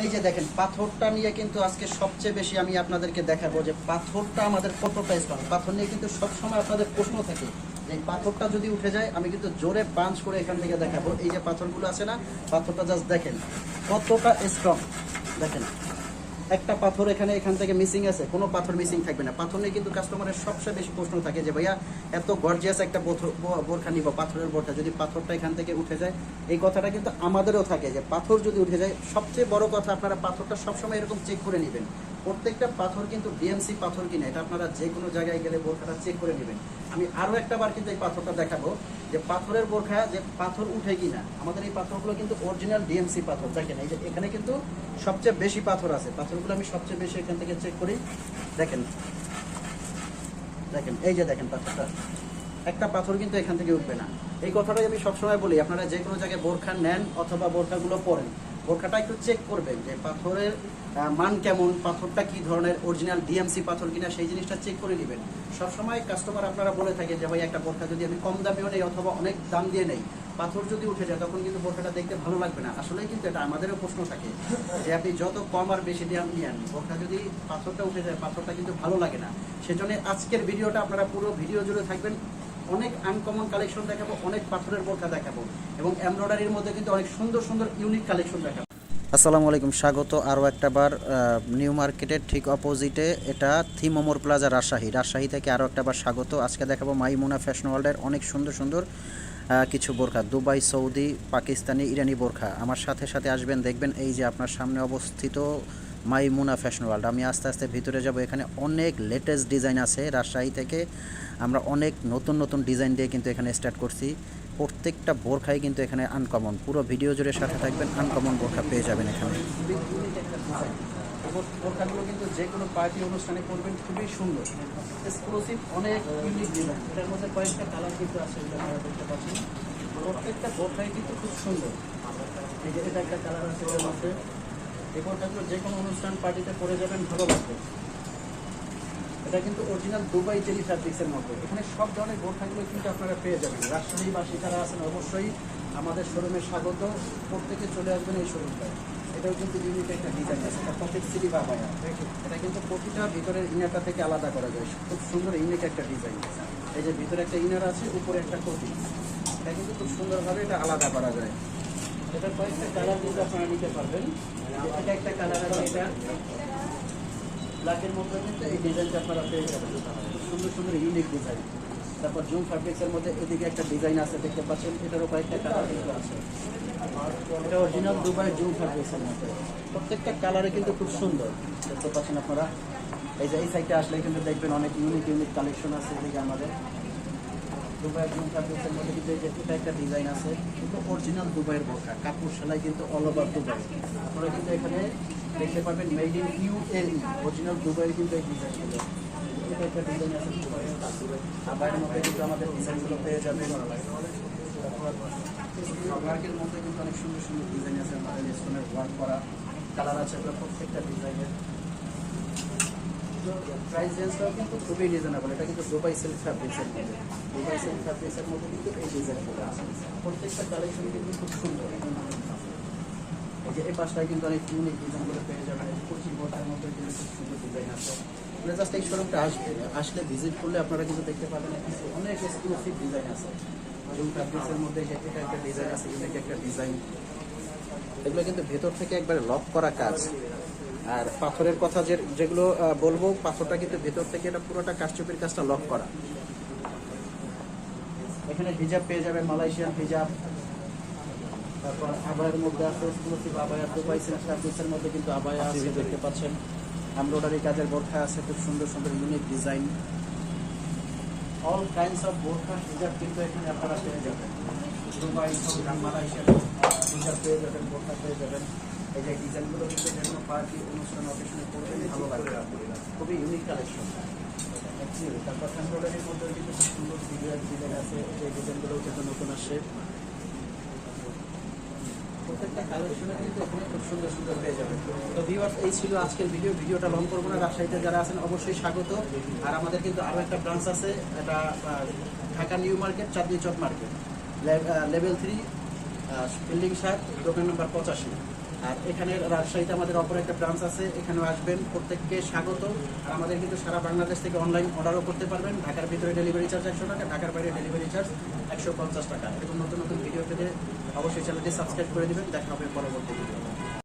এই যে দেখেন, পাথরটা নিয়ে কিন্তু আজকে সবচেয়ে বেশি আমি আপনাদেরকে দেখাবো যে পাথরটা আমাদের কতটা স্ট্রং পাথর নিয়ে কিন্তু সবসময় আপনাদের প্রশ্ন থাকে এই পাথরটা যদি উঠে যায়, আমি কিন্তু জোরে পাঞ্চ করে এখান থেকে দেখাবো। এই যে পাথরগুলো আছে না, পাথরটা জাস্ট দেখেন, কতটা স্ট্রং দেখেন একটা পাথর এখানে, এখান থেকে মিসিং আছে, কোনো পাথর মিসিং থাকবে না। পাথর নিয়ে কিন্তু কাস্টমারের সবচেয়ে বেশি প্রশ্ন থাকে যে, ভাইয়া, এত গর্জিয়াস একটা বোরখা নিব, পাথরের বোরখা। যদি পাথরটা এখান থেকে উঠে যায়, এই কথাটা কিন্তু আমাদেরও থাকে যে, পাথর যদি উঠে যায়, সবচেয়ে বড় কথা আপনারা পাথরটা সবসময় এরকম চেক করে নেবেন। প্রত্যেকটা পাথর কিন্তু ডিএমসি পাথর কিনা, এটা আপনারা যে কোনো জায়গায় গেলে বোরখাটা চেক করে নেবেন। আমি আরও একটা বার কিন্তু এই পাথরটা দেখাবো যে পাথরের বোরখা যে পাথর উঠে কিনা, আমাদের এই পাথরগুলো কিন্তু অরিজিনাল ডিএমসি পাথর, দেখেন এই যে এখানে কিন্তু সবচেয়ে বেশি পাথর আছে। পাথরগুলো আমি সবচেয়ে বেশি এখান থেকে চেক করি। দেখেন দেখেন, এই যে দেখেন পাথরটা। একটা পাথর কিন্তু এখান থেকে উঠবে না। এই কথাটাই আমি সবসময় বলি, আপনারা যে কোনো জায়গায় বোরখা নেন অথবা বোরখাগুলো পরেন। বোরখাটা একটু চেক করবেন যে পাথরের মান কেমন, পাথরটা কি ধরনের অরিজিনাল ডিএমসি পাথর কিনা, সেই জিনিসটা চেক করে নেবেন। সবসময় কাস্টমার আপনারা বলে থাকেন যে, ভাই, একটা বোরখা যদি আমি কম দামেও নেই অথবা অনেক দাম দিয়ে নেই, পাথর যদি উঠে যায়, তখন কিন্তু বোরখাটা দেখতে ভালো লাগবে না। আসলে কিন্তু এটা আমাদেরও প্রশ্ন থাকে যে, আপনি যত কম আর বেশি দাম নিয়ে বোরখা যদি পাথরটা উঠে যায়, পাথরটা কিন্তু ভালো লাগে না। সেজন্য আজকের ভিডিওটা আপনারা পুরো ভিডিও জুড়ে থাকবেন। অনেক আনকমন কালেকশন দেখাবো, অনেক পাথরের বোরখা দেখাবো এবং এমব্রয়ডারির মধ্যে কিন্তু অনেক সুন্দর সুন্দর ইউনিক কালেকশন দেখাবো। আসসালামু আলাইকুম, স্বাগত আরও একটা বার নিউ মার্কেটের ঠিক অপোজিটে এটা থিম অমর প্লাজা রাজশাহী রাজশাহী থেকে আরও একটা বার স্বাগত। আজকে দেখাবো মাইমুনা ফ্যাশন ওয়ার্ল্ডের অনেক সুন্দর সুন্দর কিছু বোরখা। দুবাই, সৌদি, পাকিস্তানি, ইরানি বোরখা। আমার সাথে সাথে আসবেন, দেখবেন এই যে আপনার সামনে অবস্থিত মাইমুনা ফ্যাশন ওয়ার্ল্ড আমি আস্তে আস্তে ভিতরে যাব। এখানে অনেক লেটেস্ট ডিজাইন আছে রাজশাহী থেকে। আমরা অনেক নতুন নতুন ডিজাইন দিয়ে কিন্তু এখানে স্টার্ট করছি। প্রত্যেকটা বোরখাই কিন্তু এখানে আনকমন পুরো ভিডিও জুড়ে সাথে থাকবেন আনকমন বোরখা পেয়ে যাবেন এখানে। কিন্তু যে কোনো পার্টি অনুষ্ঠানে করবেন, খুবই সুন্দর। অনেক ইউনিক ডিজাইন এটার মধ্যে কয়েকটা কালার কিন্তু আছে প্রত্যেকটা বোরখাই কিন্তু খুব সুন্দর। এই যে এটা একটা কালার আছে এই বোরখাগুলো যে কোনো অনুষ্ঠান পার্টিতে পরে যাবেন ভালো এটা কিন্তু অরিজিনাল দুবাই জেলি ফ্যাব্রিক্সের মধ্যে এখানে সব ধরনের বোরখাগুলো কিন্তু আপনারা পেয়ে যাবেন। রাজশাহীবাসী যারা আছেন অবশ্যই আমাদের শোরুমে স্বাগত। প্রত্যেকে চলে আসবেন এই শোরুমটায়। এটাও কিন্তু ইউনিক একটা ডিজাইন আছে। এটা পকেট সিলি বা বায়া। এটা কিন্তু প্রতিটা ভিতরের ইনারটা থেকে আলাদা করা যায়। খুব সুন্দর ইউনিক একটা ডিজাইন এই যে ভিতরে একটা ইনার আছে, উপরে একটা কোটি এটা কিন্তু খুব সুন্দরভাবে এটা আলাদা করা যায়। কয়েকটা কালার নিতে পারবেন। এটা একটা কালার আছে, এটা মধ্যে কিন্তু এই ডিজাইনটা আপনারা সুন্দর সুন্দর ইউনিক ডিজাইন তারপর জুম মধ্যে এদিকে একটা ডিজাইন আছে, দেখতে পাচ্ছেন, এটারও কয়েকটা কালার কিন্তু আছে। এটা জুম মধ্যে। প্রত্যেকটা কালারে কিন্তু খুব সুন্দর। দেখতে পাচ্ছেন আপনারা? এই যে এই সাইডে আসলে কিন্তু দেখবেন অনেক ইউনিক ইউনিক কালেকশন আছে এদিকে আমাদের। দুবাই ফ্যাব্রিক্সের মধ্যে কিন্তু এটা একটা ডিজাইন আছে, কিন্তু অরিজিনাল দুবাইয়ের বোরখা, কাপড় সেলাই কিন্তু অল ওভার দুবাই। আপনারা কিন্তু এখানে দেখতে পাবেন মেড ইন ইউএই অরিজিনাল দুবাইয়ের কিন্তু এই ডিজাইনগুলো একটা ডিজাইন আছে মধ্যে কিন্তু আমাদের ডিজাইনগুলো পেয়ে যাবেন। ওয়ার্কের মধ্যে কিন্তু অনেক সুন্দর সুন্দর ডিজাইন আছে, আমাদের স্টোনের করা। কালার আছে প্রত্যেকটা ডিজাইনের প্রাইস রেঞ্জটাও কিন্তু খুবই রিজনেবল এটা কিন্তু দুবাই সিল্ক ফ্যাব্রিক্সের মধ্যে। দুবাই সিল্ক ফ্যাব্রিক্সের মধ্যে কিন্তু এই ডিজাইনগুলো আছে। প্রত্যেকটা কালেকশন কিন্তু খুব সুন্দর। এই যে পাশটায় কিন্তু অনেক ইউনিক ডিজাইনগুলো পেয়ে যাবেন। এই কুচি মধ্যে কিন্তু খুব সুন্দর ডিজাইন আছে। আপনারা জাস্ট এই শোরুমটা আসবে। আসলে ভিজিট করলে আপনারা কিন্তু দেখতে পাবেন এখানে অনেক এক্সক্লুসিভ ডিজাইন আছে। জুম ফ্যাব্রিক্সের মধ্যে এটা একটা ডিজাইন আছে ইউনিক একটা ডিজাইন এগুলো কিন্তু ভেতর থেকে একবারে লক করা কাজ। আর পাথরের কথা যে যেগুলো বলব পাথরটা কিন্তু ভেতর থেকে এটা পুরোটা কারচুপির কাজটা লক করা। এখানে হিজাব পেয়ে যাবেন মালয়েশিয়ান হিজাব। তারপর আবায়ের মধ্যে আছে এক্সক্লুসিভ আবায়া দুবাই সিল্ক মধ্যে কিন্তু আবায়া আছে দেখতে পাচ্ছেন। এমব্রয়ডারি কাজের বোরখা আছে খুব সুন্দর সুন্দর unique design all kinds of বোরখা হিজাব কিন্তু এখানে আপনারা পেয়ে যাবেন। দুবাই মালয়েশিয়ার হিজাব পেয়ে যাবেন বোরখা পেয়ে যাবেন। এই যে ডিজাইনগুলো কিন্তু যে কোনো পার্টি অনুষ্ঠান অকেশনে করবেন ভালো লাগবে। খুবই ইউনিক কালেকশন তারপর এমব্রয়ডারির মধ্যে কিন্তু খুব সুন্দর ডিজাইন ডিজাইন আছে এই ডিজাইনগুলো কিন্তু নতুন আসছে। প্রত্যেকটা কালেকশনে কিন্তু এখানে খুব সুন্দর সুন্দর পেয়ে যাবেন। তো ভিউয়ার্স এই ছিল আজকের ভিডিও ভিডিওটা লং করব না। রাজশাহীতে যারা আছেন অবশ্যই স্বাগত। আর আমাদের কিন্তু আরও একটা ব্রাঞ্চ আছে এটা Dhaka new market Chandni Chowk market. Level three building সাত দোকান নম্বর পঁচাশি। আর এখানে রাজশাহীতে আমাদের অপর একটা ব্রাঞ্চ আছে, এখানেও আসবেন, প্রত্যেককে স্বাগত। আর আমাদের কিন্তু সারা বাংলাদেশ থেকে অনলাইন অর্ডারও করতে পারবেন। ঢাকার ভিতরে ডেলিভারি চার্জ একশো টাকা, ঢাকার বাইরে ডেলিভারি চার্জ একশো পঞ্চাশ টাকা। এরকম নতুন নতুন ভিডিও পেতে অবশ্যই চ্যানেলটি সাবস্ক্রাইব করে দেবেন। দেখা হবে পরবর্তী ভিডিও